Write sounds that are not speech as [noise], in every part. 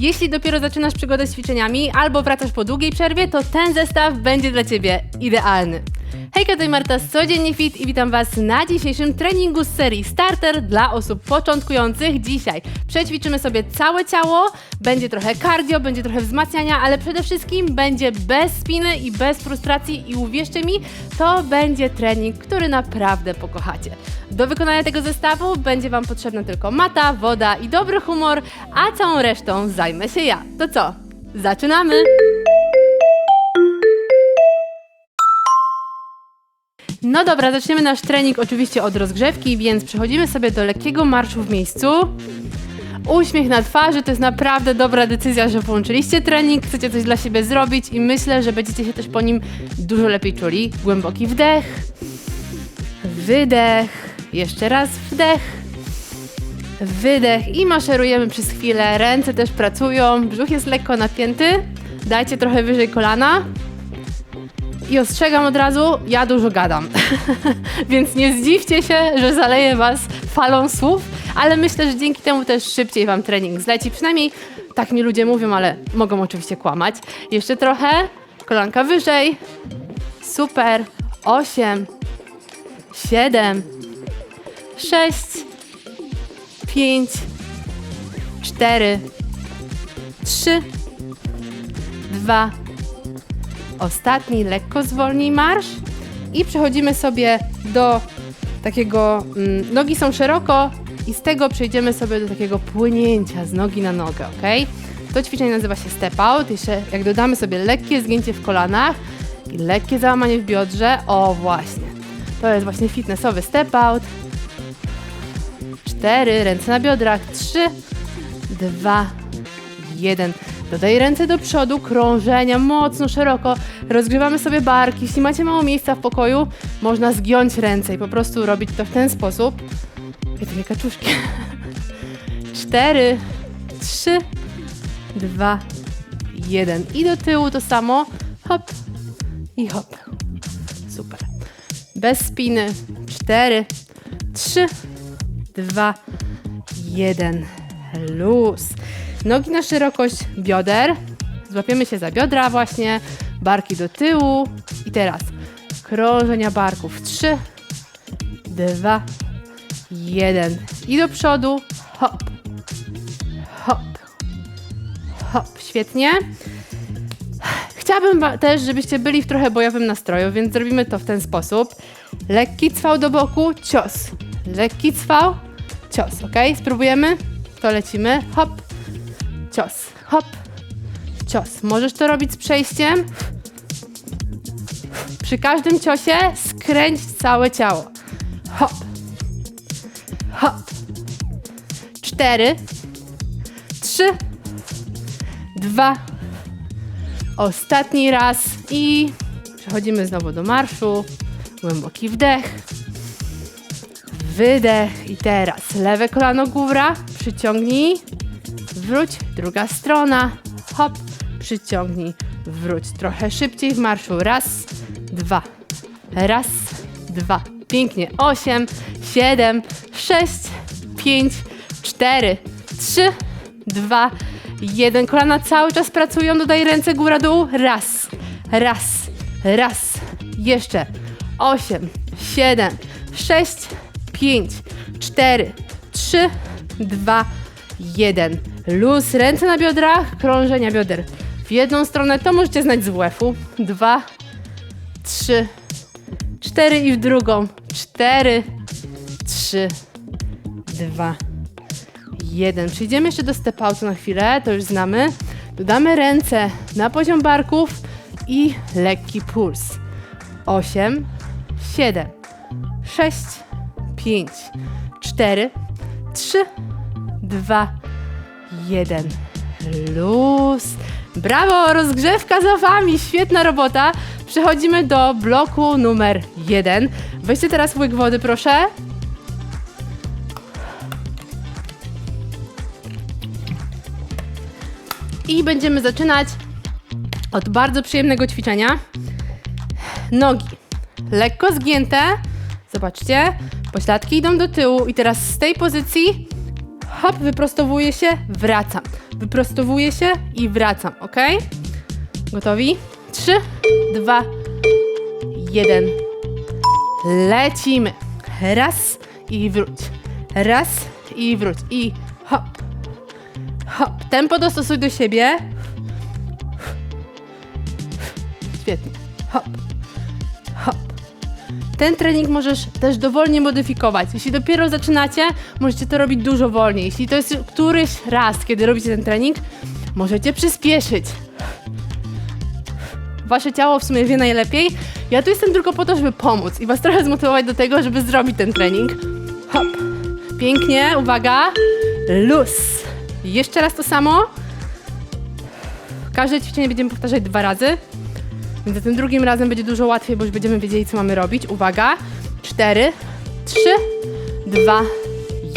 Jeśli dopiero zaczynasz przygodę z ćwiczeniami albo wracasz po długiej przerwie, to ten zestaw będzie dla Ciebie idealny. Hejka, to Marta z Codziennie Fit i witam Was na dzisiejszym treningu z serii Starter dla osób początkujących. Dzisiaj przećwiczymy sobie całe ciało, będzie trochę cardio, będzie trochę wzmacniania, ale przede wszystkim będzie bez spiny i bez frustracji i uwierzcie mi, to będzie trening, który naprawdę pokochacie. Do wykonania tego zestawu będzie Wam potrzebna tylko mata, woda i dobry humor, a całą resztą zajmę się ja. To co? Zaczynamy! No dobra, zaczniemy nasz trening oczywiście od rozgrzewki, więc przechodzimy sobie do lekkiego marszu w miejscu. Uśmiech na twarzy to jest naprawdę dobra decyzja, że włączyliście trening, chcecie coś dla siebie zrobić i myślę, że będziecie się też po nim dużo lepiej czuli. Głęboki wdech, wydech, jeszcze raz wdech, wydech i maszerujemy przez chwilę. Ręce też pracują, brzuch jest lekko napięty. Dajcie trochę wyżej kolana. I ostrzegam od razu, ja dużo gadam. [laughs] Więc nie zdziwcie się, że zaleję Was falą słów, ale myślę, że dzięki temu też szybciej Wam trening zleci. Przynajmniej tak mi ludzie mówią, ale mogą oczywiście kłamać. Jeszcze trochę, kolanka wyżej. Super. Osiem, siedem, sześć, pięć, cztery, trzy, dwa, ostatni, lekko zwolnij marsz i przechodzimy sobie do takiego, mm, nogi są szeroko i z tego przejdziemy sobie do takiego płynięcia z nogi na nogę, ok? To ćwiczenie nazywa się step out, jeszcze jak dodamy sobie lekkie zgięcie w kolanach i lekkie załamanie w biodrze, o właśnie, to jest właśnie fitnessowy step out. Cztery, ręce na biodrach, trzy, dwa, jeden. Dodaj ręce do przodu, krążenia mocno, szeroko. Rozgrzewamy sobie barki. Jeśli macie mało miejsca w pokoju, można zgiąć ręce i po prostu robić to w ten sposób. I takie kaczuszki. [laughs] Cztery, trzy, dwa, jeden. I do tyłu to samo. Hop i hop. Super. Bez spiny. Cztery, trzy, dwa, jeden. Luz. Nogi na szerokość bioder. Złapiemy się za biodra właśnie. Barki do tyłu. I teraz krążenia barków. Trzy, dwa, jeden. I do przodu. Hop. Hop. Hop. Świetnie. Chciałabym też, żebyście byli w trochę bojowym nastroju, więc zrobimy to w ten sposób. Lekki cwał do boku, cios. Lekki cwał, cios, ok? Spróbujemy? To lecimy. Hop, cios, hop, cios. Możesz to robić z przejściem. Przy każdym ciosie skręć całe ciało. Hop, hop. Cztery, trzy, dwa, ostatni raz i przechodzimy znowu do marszu. Głęboki wdech, wydech i teraz lewe kolano góra, przyciągnij, wróć, druga strona, hop, przyciągnij, wróć. Trochę szybciej w marszu. Raz, dwa, raz, dwa. Pięknie. Osiem, siedem, sześć, pięć, cztery, trzy, dwa, jeden. Kolana cały czas pracują. Dodaj ręce góra, dół. Raz, raz, raz. Jeszcze. Osiem, siedem, sześć, pięć, cztery, trzy, dwa, jeden. Luz, ręce na biodrach, krążenia bioder w jedną stronę, to możecie znać z WF-u. Dwa, trzy, cztery i w drugą. Cztery, trzy, dwa, jeden. Przejdziemy jeszcze do step outu na chwilę, to już znamy. Dodamy ręce na poziom barków i lekki puls. Osiem, siedem, sześć, pięć, cztery, trzy, dwa, jeden. Luz. Brawo, rozgrzewka za Wami, świetna robota. Przechodzimy do bloku numer jeden. Weźcie teraz łyk wody, proszę. I będziemy zaczynać od bardzo przyjemnego ćwiczenia. Nogi lekko zgięte. Zobaczcie, pośladki idą do tyłu i teraz z tej pozycji hop, wyprostowuję się, wracam. Wyprostowuję się i wracam, ok? Gotowi? Trzy, dwa, jeden. Lecimy. Raz i wróć. Raz i wróć. I hop. Hop. Tempo dostosuj do siebie. Świetnie. Hop. Ten trening możesz też dowolnie modyfikować. Jeśli dopiero zaczynacie, możecie to robić dużo wolniej. Jeśli to jest któryś raz, kiedy robicie ten trening, możecie przyspieszyć. Wasze ciało w sumie wie najlepiej. Ja tu jestem tylko po to, żeby pomóc i was trochę zmotywować do tego, żeby zrobić ten trening. Hop. Pięknie, uwaga. Luz. Jeszcze raz to samo. Każde ćwiczenie będziemy powtarzać dwa razy. Więc za tym drugim razem będzie dużo łatwiej, bo już będziemy wiedzieli, co mamy robić. Uwaga. Cztery, trzy, dwa,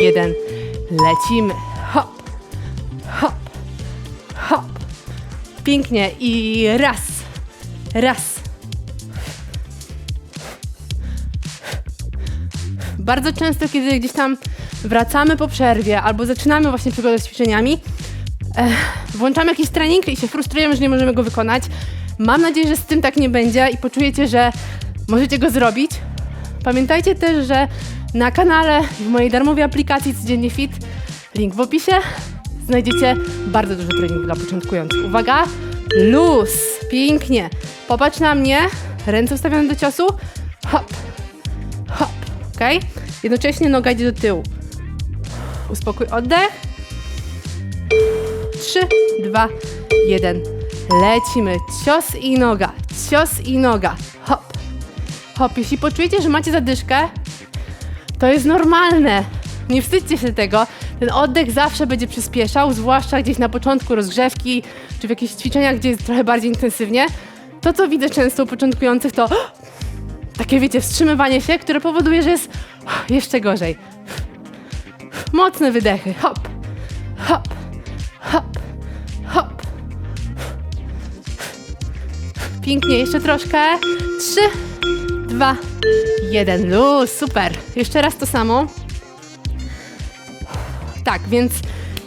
jeden. Lecimy. Hop. Hop. Hop. Pięknie. I raz. Raz. Bardzo często, kiedy gdzieś tam wracamy po przerwie albo zaczynamy właśnie przygodę z ćwiczeniami, e, włączamy jakiś trening i się frustrujemy, że nie możemy go wykonać. Mam nadzieję, że z tym tak nie będzie i poczujecie, że możecie go zrobić. Pamiętajcie też, że na kanale w mojej darmowej aplikacji Codziennie Fit, link w opisie, znajdziecie bardzo dużo treningów dla początkujących. Uwaga, luz, pięknie. Popatrz na mnie, ręce ustawione do ciosu, hop, hop, ok? Jednocześnie noga idzie do tyłu. Uspokój oddech. Trzy, dwa, jeden. Lecimy. Cios i noga. Cios i noga. Hop. Hop. Jeśli poczujecie, że macie zadyszkę, to jest normalne. Nie wstydźcie się tego. Ten oddech zawsze będzie przyspieszał, zwłaszcza gdzieś na początku rozgrzewki, czy w jakichś ćwiczeniach, gdzie jest trochę bardziej intensywnie. To, co widzę często u początkujących, to [gasps] takie, wiecie, wstrzymywanie się, które powoduje, że jest [gasps] jeszcze gorzej. Mocne wydechy. Hop, hop, hop. Pięknie, jeszcze troszkę. Trzy, dwa, jeden. Luz, super. Jeszcze raz to samo. Tak, więc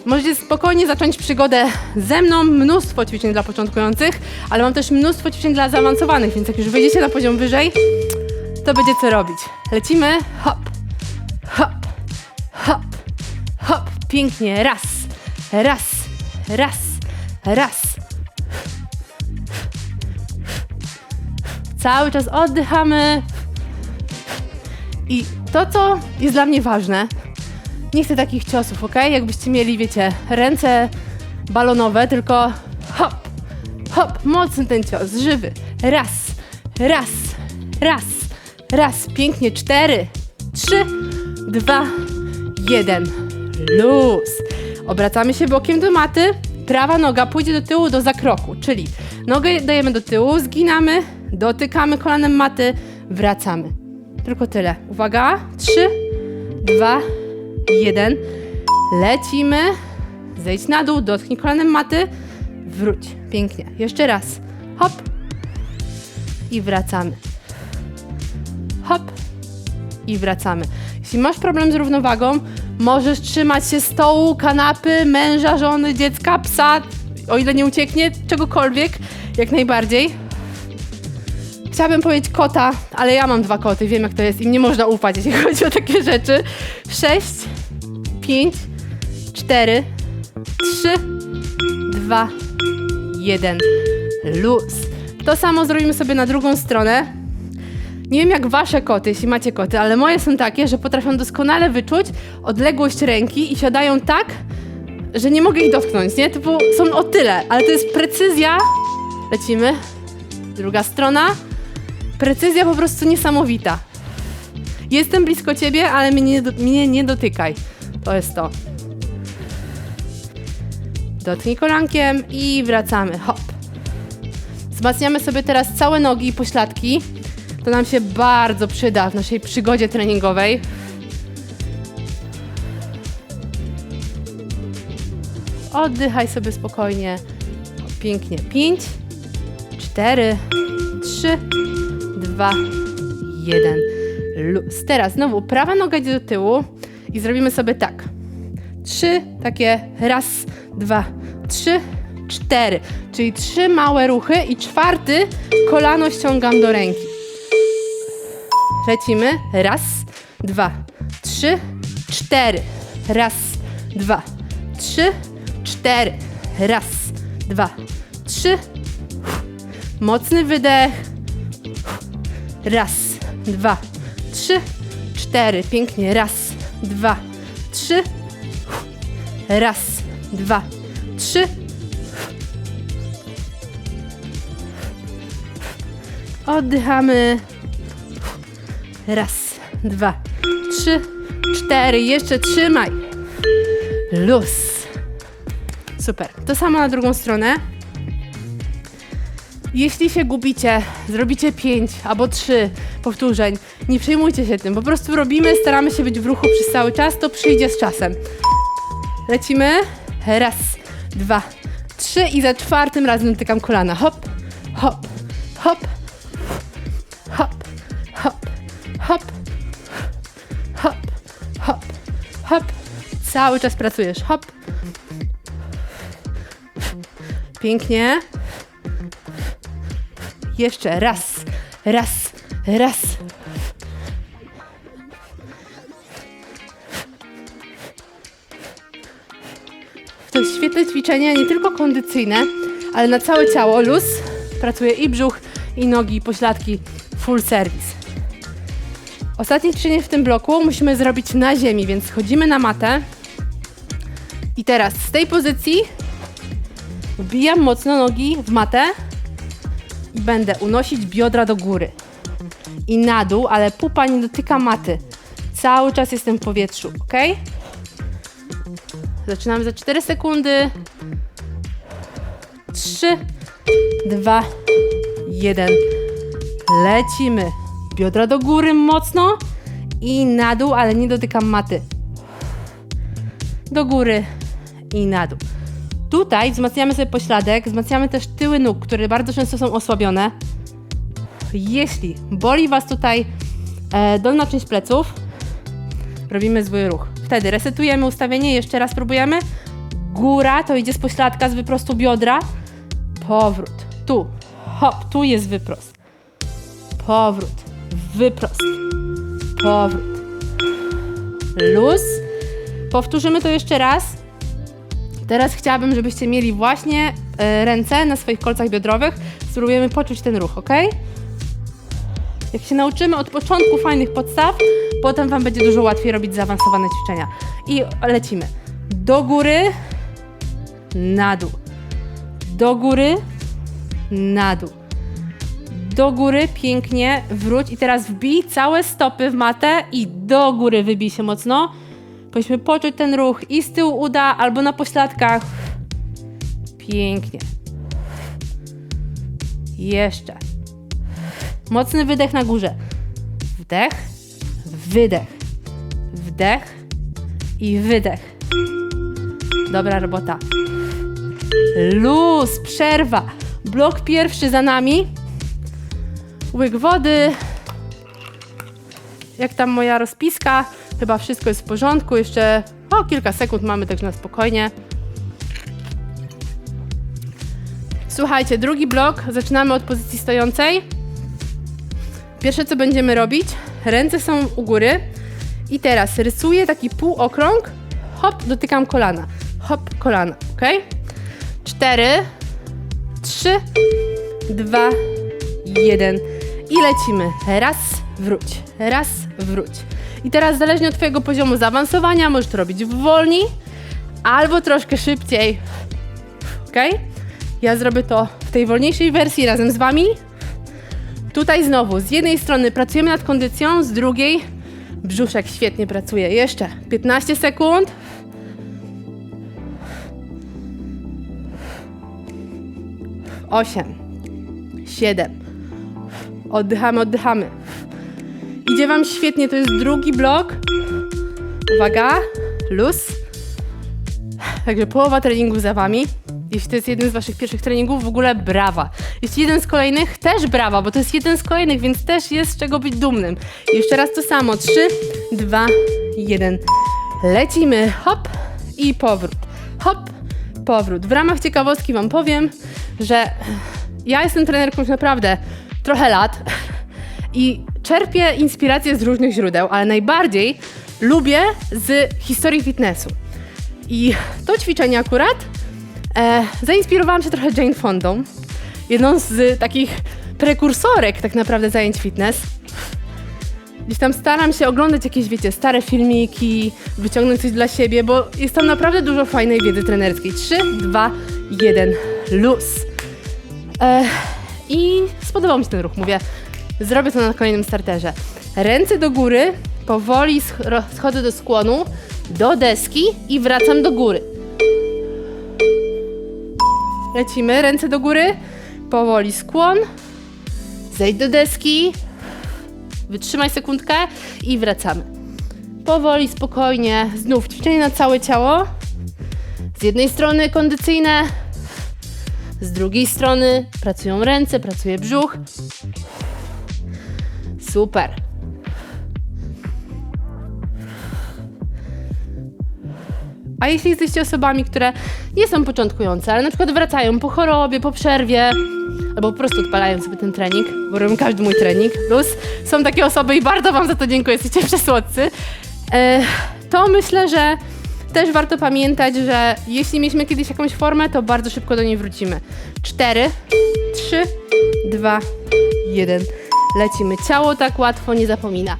możecie spokojnie zacząć przygodę ze mną. Mnóstwo ćwiczeń dla początkujących, ale mam też mnóstwo ćwiczeń dla zaawansowanych, więc jak już wejdziecie na poziom wyżej, to będzie co robić. Lecimy. Hop, hop, hop, hop. Pięknie. Raz, raz, raz, raz. Cały czas oddychamy. I to, co jest dla mnie ważne, nie chcę takich ciosów, ok? Jakbyście mieli, wiecie, ręce balonowe, tylko hop, hop, mocny ten cios, żywy. Raz, raz, raz, raz. Pięknie, cztery, trzy, dwa, jeden. Luz. Obracamy się bokiem do maty. Prawa noga pójdzie do tyłu do zakroku, czyli nogę dajemy do tyłu, zginamy, dotykamy kolanem maty, wracamy. Tylko tyle. Uwaga. Trzy, dwa, jeden. Lecimy. Zejdź na dół, dotknij kolanem maty. Wróć. Pięknie. Jeszcze raz. Hop. I wracamy. Hop. I wracamy. Jeśli masz problem z równowagą, możesz trzymać się stołu, kanapy, męża, żony, dziecka, psa, o ile nie ucieknie, czegokolwiek, jak najbardziej. Chciałabym powiedzieć kota, ale ja mam dwa koty, wiem jak to jest, im nie można ufać, jeśli [laughs] chodzi o takie rzeczy. Sześć, pięć, cztery, trzy, dwa, jeden. Luz. To samo zrobimy sobie na drugą stronę. Nie wiem jak wasze koty, jeśli macie koty, ale moje są takie, że potrafią doskonale wyczuć odległość ręki i siadają tak, że nie mogę ich dotknąć, nie? Typu są o tyle, ale to jest precyzja. Lecimy. Druga strona. Precyzja po prostu niesamowita. Jestem blisko ciebie, ale mnie mnie nie dotykaj. To jest to. Dotknij kolankiem i wracamy. Hop. Wzmacniamy sobie teraz całe nogi i pośladki. To nam się bardzo przyda w naszej przygodzie treningowej. Oddychaj sobie spokojnie. Pięknie. Pięć, cztery, trzy, dwa, jeden. Luz. Teraz znowu prawa noga idzie do tyłu i zrobimy sobie tak. trzy, takie raz, dwa, trzy, cztery. Czyli trzy małe ruchy i czwarty kolano ściągam do ręki. Lecimy. Raz, dwa, trzy, cztery. Raz, dwa, trzy, cztery. Raz, dwa, trzy. Mocny wydech. Raz, dwa, trzy, cztery. Pięknie. Raz, dwa, trzy. Raz, dwa, trzy. Oddychamy. Raz, dwa, trzy, cztery. Jeszcze trzymaj. Luz. Super. To samo na drugą stronę. Jeśli się gubicie, zrobicie 5 albo 3 powtórzeń, nie przejmujcie się tym. Po prostu robimy, staramy się być w ruchu przez cały czas, to przyjdzie z czasem. Lecimy. Raz, dwa, trzy i za czwartym razem dotykam kolana. Hop, hop, hop, hop, hop, hop, hop, hop, hop. Cały czas pracujesz. Hop. Pięknie. Jeszcze raz, raz, raz. To jest świetne ćwiczenie, nie tylko kondycyjne, ale na całe ciało. Luz. Pracuje i brzuch, i nogi, i pośladki. Full service. Ostatnie ćwiczenie w tym bloku musimy zrobić na ziemi, więc schodzimy na matę. I teraz z tej pozycji wbijam mocno nogi w matę i będę unosić biodra do góry i na dół, ale pupa nie dotyka maty. Cały czas jestem w powietrzu, ok? Zaczynamy za 4 sekundy. 3, 2, 1. Lecimy. Biodra do góry mocno i na dół, ale nie dotykam maty. Do góry i na dół. Tutaj wzmacniamy sobie pośladek, wzmacniamy też tyły nóg, które bardzo często są osłabione. Jeśli boli Was tutaj e, dolna część pleców, robimy zły ruch. Wtedy resetujemy ustawienie, jeszcze raz próbujemy. Góra to idzie z pośladka, z wyprostu biodra. Powrót. Tu. Hop, tu jest wyprost. Powrót. Wyprost. Powrót. Luz. Powtórzymy to jeszcze raz. Teraz chciałabym, żebyście mieli właśnie e, ręce na swoich kolcach biodrowych. Spróbujemy poczuć ten ruch, ok? Jak się nauczymy od początku fajnych podstaw, potem Wam będzie dużo łatwiej robić zaawansowane ćwiczenia. I lecimy. Do góry, na dół. Do góry, na dół. Do góry, pięknie, wróć i teraz wbij całe stopy w matę i do góry wybij się mocno. Powinniśmy poczuć ten ruch i z tyłu uda, albo na pośladkach. Pięknie. Jeszcze. Mocny wydech na górze. Wdech, wydech, wdech i wydech. Dobra robota. Luz, przerwa. Blok pierwszy za nami. Łyk wody. Jak tam moja rozpiska? Chyba wszystko jest w porządku. Jeszcze o, kilka sekund mamy, także na spokojnie. Słuchajcie, drugi blok. Zaczynamy od pozycji stojącej. Pierwsze, co będziemy robić, ręce są u góry. I teraz rysuję taki półokrąg. Hop, dotykam kolana. Hop, kolana, ok? Cztery, trzy, dwa, jeden. I lecimy. Raz, wróć. Raz, wróć. I teraz zależnie od Twojego poziomu zaawansowania możesz to robić wolniej albo troszkę szybciej. Ok? Ja zrobię to w tej wolniejszej wersji razem z Wami. Tutaj znowu, z jednej strony pracujemy nad kondycją, z drugiej brzuszek świetnie pracuje. Jeszcze 15 sekund. Osiem, siedem. Oddychamy, oddychamy. Idzie Wam świetnie, to jest drugi blok. Uwaga, luz. Także połowa treningu za Wami. Jeśli to jest jeden z Waszych pierwszych treningów, w ogóle brawa. Jeśli jeden z kolejnych, też brawa, bo to jest jeden z kolejnych, więc też jest z czego być dumnym. I jeszcze raz to samo. 3, 2, 1. Lecimy. Hop i powrót. Hop, powrót. W ramach ciekawostki Wam powiem, że ja jestem trenerką już naprawdę trochę lat i czerpię inspirację z różnych źródeł, ale najbardziej lubię z historii fitnessu. I to ćwiczenie akurat e, zainspirowałam się trochę Jane Fondą, jedną z takich prekursorek tak naprawdę zajęć fitness. Gdzieś tam staram się oglądać jakieś, wiecie, stare filmiki, wyciągnąć coś dla siebie, bo jest tam naprawdę dużo fajnej wiedzy trenerskiej. 3, 2, 1, luz. E, I spodobał mi się ten ruch, mówię, zrobię to na kolejnym starterze. Ręce do góry, powoli schodzę do skłonu, do deski i wracam do góry. Lecimy, ręce do góry, powoli skłon, zejdź do deski, wytrzymaj sekundkę i wracamy. Powoli, spokojnie, znów ćwiczenie na całe ciało. Z jednej strony kondycyjne, z drugiej strony pracują ręce, pracuje brzuch. Super. A jeśli jesteście osobami, które nie są początkujące, ale na przykład wracają po chorobie, po przerwie, albo po prostu odpalają sobie ten trening, bo robią każdy mój trening, plus są takie osoby i bardzo Wam za to dziękuję, jesteście przesłodcy, e, to myślę, że też warto pamiętać, że jeśli mieliśmy kiedyś jakąś formę, to bardzo szybko do niej wrócimy. 4, 3, 2, 1. Lecimy. Ciało tak łatwo nie zapomina.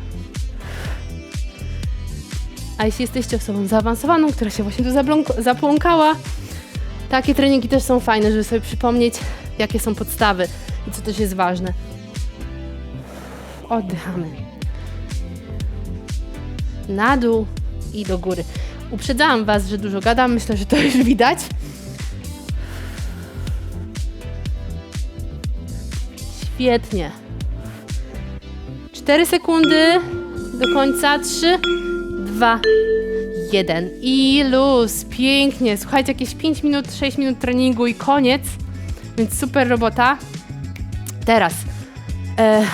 A jeśli jesteście osobą zaawansowaną, która się właśnie tu zapląkała, takie treningi też są fajne, żeby sobie przypomnieć, jakie są podstawy i co też jest ważne. Oddychamy. Na dół i do góry. Uprzedzałam Was, że dużo gadam, myślę, że to już widać. Świetnie. 4 sekundy do końca. 3, 2, 1 i luz. Pięknie. Słuchajcie, jakieś 5 minut, 6 minut treningu i koniec. Więc super robota. Teraz e,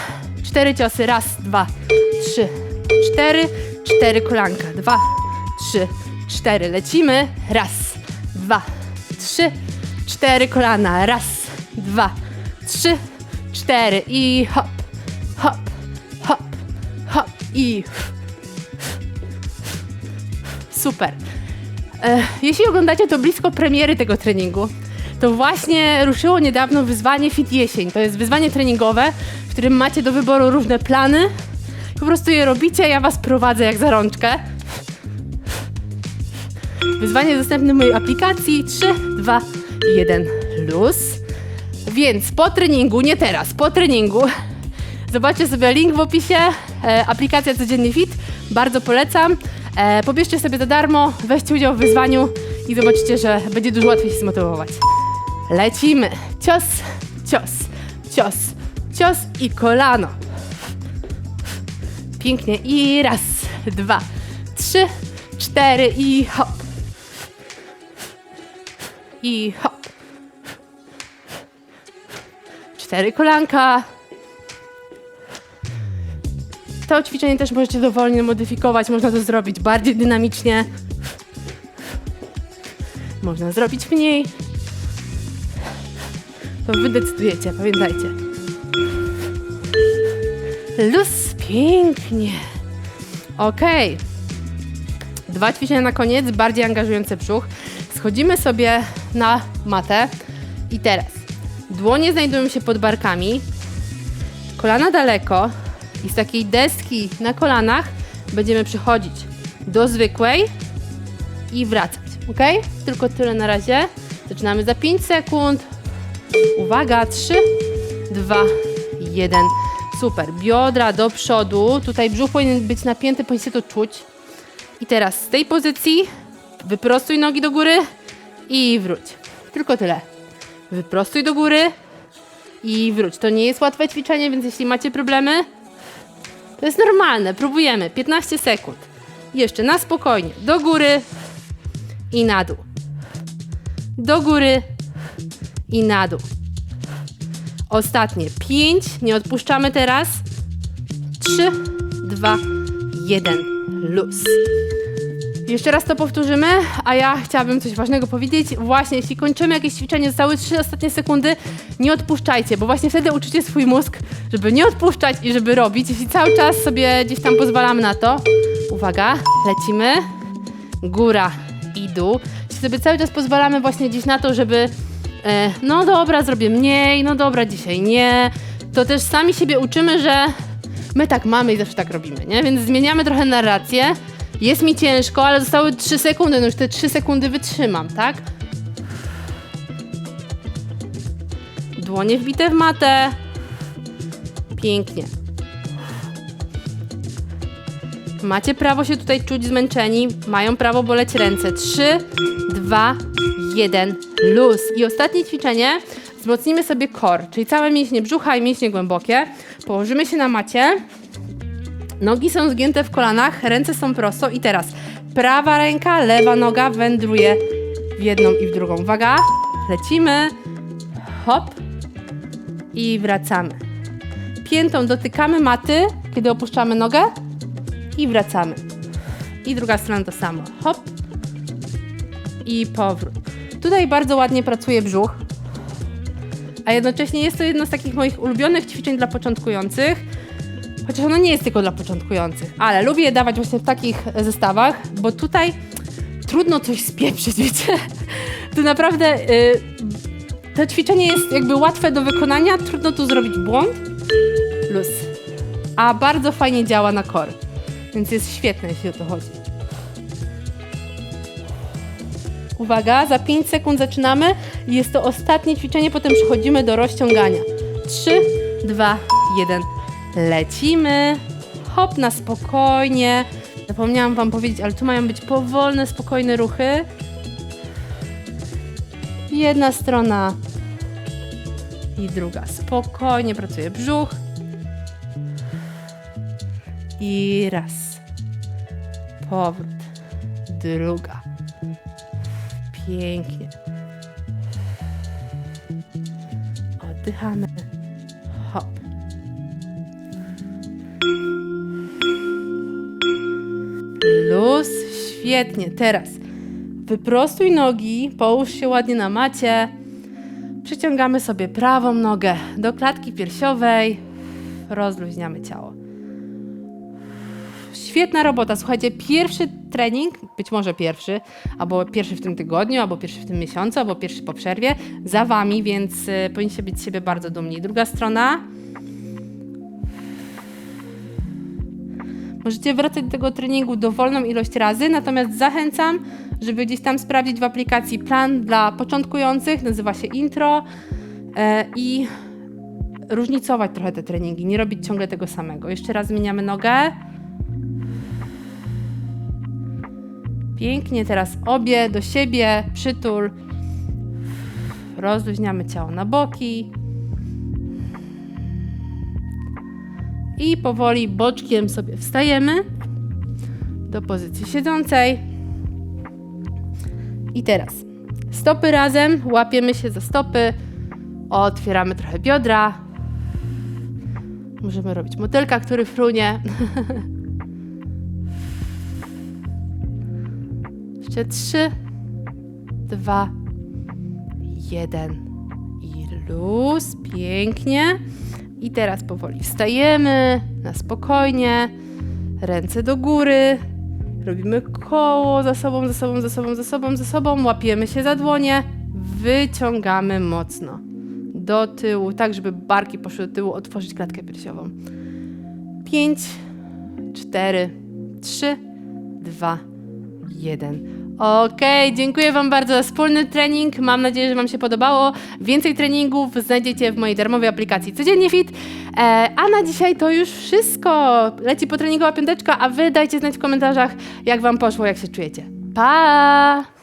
cztery ciosy. Raz, dwa, trzy, cztery. Cztery kolanka. Dwa, trzy, cztery. Lecimy. Raz, dwa, trzy, cztery kolana. Raz, dwa, trzy, cztery. I hop. I super. E, jeśli oglądacie to blisko premiery tego treningu, to właśnie ruszyło niedawno wyzwanie Fit Jesień. To jest wyzwanie treningowe, w którym macie do wyboru różne plany. Po prostu je robicie, ja was prowadzę jak za rączkę. Wyzwanie dostępne w mojej aplikacji 3, 2, 1, luz. Więc po treningu, nie teraz, po treningu, zobaczcie sobie link w opisie, e, aplikacja Codzienny Fit, bardzo polecam. E, pobierzcie sobie za darmo, weźcie udział w wyzwaniu i zobaczycie, że będzie dużo łatwiej się zmotywować. Lecimy. Cios, cios, cios, cios i kolano. Pięknie. I raz, dwa, trzy, cztery i hop. I hop. Cztery kolanka. To ćwiczenie też możecie dowolnie modyfikować, można to zrobić bardziej dynamicznie. Można zrobić mniej. To wy decydujecie, pamiętajcie. Luz, pięknie. Okej. Dwa ćwiczenia na koniec, bardziej angażujące brzuch. Schodzimy sobie na matę i teraz dłonie znajdują się pod barkami, kolana daleko i z takiej deski na kolanach będziemy przychodzić do zwykłej i wracać, ok? Tylko tyle na razie. Zaczynamy za 5 sekund. Uwaga, 3, 2, 1. Super. Biodra do przodu. Tutaj brzuch powinien być napięty, powinniście to czuć. I teraz z tej pozycji wyprostuj nogi do góry i wróć. Tylko tyle. Wyprostuj do góry i wróć. To nie jest łatwe ćwiczenie, więc jeśli macie problemy, to jest normalne. Próbujemy. 15 sekund. Jeszcze na spokojnie. Do góry i na dół. Do góry i na dół. Ostatnie 5. Nie odpuszczamy teraz. 3, 2, 1. Luz. Jeszcze raz to powtórzymy, a ja chciałabym coś ważnego powiedzieć. Właśnie, jeśli kończymy jakieś ćwiczenie, zostały 3 ostatnie sekundy, nie odpuszczajcie, bo właśnie wtedy uczycie swój mózg, żeby nie odpuszczać i żeby robić. Jeśli cały czas sobie gdzieś tam pozwalamy na to, uwaga, lecimy, góra i dół. Jeśli sobie cały czas pozwalamy właśnie gdzieś na to, żeby e, no dobra, zrobię mniej, no dobra, dzisiaj nie, to też sami siebie uczymy, że my tak mamy i zawsze tak robimy, nie? Więc zmieniamy trochę narrację. Jest mi ciężko, ale zostały 3 sekundy, no już te 3 sekundy wytrzymam, tak? Dłonie wbite w matę. Pięknie. Macie prawo się tutaj czuć zmęczeni, mają prawo boleć ręce. 3, 2, 1, luz. I ostatnie ćwiczenie. Wzmocnimy sobie core, czyli całe mięśnie brzucha i mięśnie głębokie. Położymy się na macie. Nogi są zgięte w kolanach, ręce są prosto i teraz prawa ręka, lewa noga wędruje w jedną i w drugą. Uwaga, lecimy. Hop i wracamy. Piętą dotykamy maty, kiedy opuszczamy nogę i wracamy. I druga strona to samo. Hop i powrót. Tutaj bardzo ładnie pracuje brzuch, a jednocześnie jest to jedno z takich moich ulubionych ćwiczeń dla początkujących. Chociaż ono nie jest tylko dla początkujących, ale lubię je dawać właśnie w takich zestawach, bo tutaj trudno coś spieprzyć, [laughs] wiecie? To naprawdę y, to ćwiczenie jest jakby łatwe do wykonania, trudno tu zrobić błąd. Luz. A bardzo fajnie działa na core, więc jest świetne, jeśli o to chodzi. Uwaga, za 5 sekund zaczynamy i jest to ostatnie ćwiczenie, potem przechodzimy do rozciągania. 3, 2, 1. Lecimy. Hop na spokojnie. Zapomniałam Wam powiedzieć, ale tu mają być powolne, spokojne ruchy. Jedna strona i druga. Spokojnie pracuje brzuch. I raz. Powrót. Druga. Pięknie. Oddychamy. Luz. Świetnie. Teraz wyprostuj nogi, połóż się ładnie na macie. Przyciągamy sobie prawą nogę do klatki piersiowej. Rozluźniamy ciało. Świetna robota. Słuchajcie, pierwszy trening, być może pierwszy, albo pierwszy w tym tygodniu, albo pierwszy w tym miesiącu, albo pierwszy po przerwie, za wami, więc y, powinniście być z siebie bardzo dumni. Druga strona. Możecie wracać do tego treningu dowolną ilość razy, natomiast zachęcam, żeby gdzieś tam sprawdzić w aplikacji plan dla początkujących, nazywa się intro e, i różnicować trochę te treningi, nie robić ciągle tego samego. Jeszcze raz zmieniamy nogę. Pięknie, teraz obie do siebie, przytul. Rozluźniamy ciało na boki. I powoli boczkiem sobie wstajemy do pozycji siedzącej. I teraz stopy razem, łapiemy się za stopy, otwieramy trochę biodra. Możemy robić motylka, który frunie. [laughs] Jeszcze trzy, dwa, jeden i luz. Pięknie. I teraz powoli wstajemy na spokojnie. Ręce do góry. Robimy koło za sobą, za sobą, za sobą, za sobą, za sobą. Łapiemy się za dłonie. Wyciągamy mocno do tyłu, tak żeby barki poszły do tyłu, otworzyć klatkę piersiową. Pięć, cztery, trzy, dwa, jeden. Okej, dziękuję Wam bardzo za wspólny trening. Mam nadzieję, że Wam się podobało. Więcej treningów znajdziecie w mojej darmowej aplikacji Codziennie Fit. E, a na dzisiaj to już wszystko. Leci potreningowa piąteczka, a Wy dajcie znać w komentarzach, jak Wam poszło, jak się czujecie. Pa!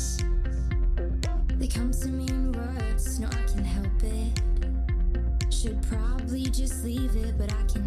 us. They come to me in words, no, I can help it. Should probably just leave it, but I can't.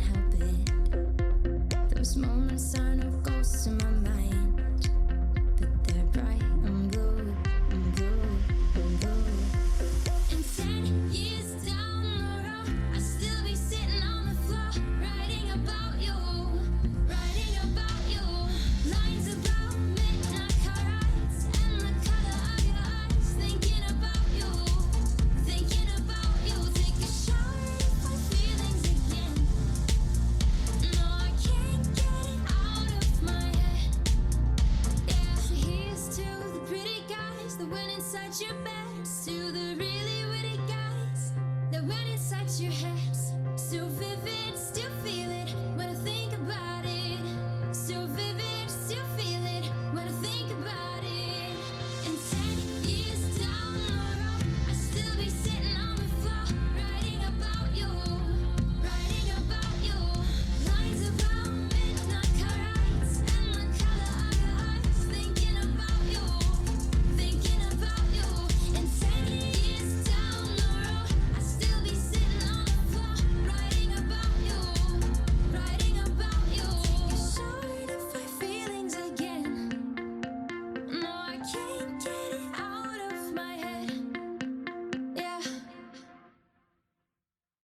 your best to the really witty guys. Inside your head's so vivid, still feel.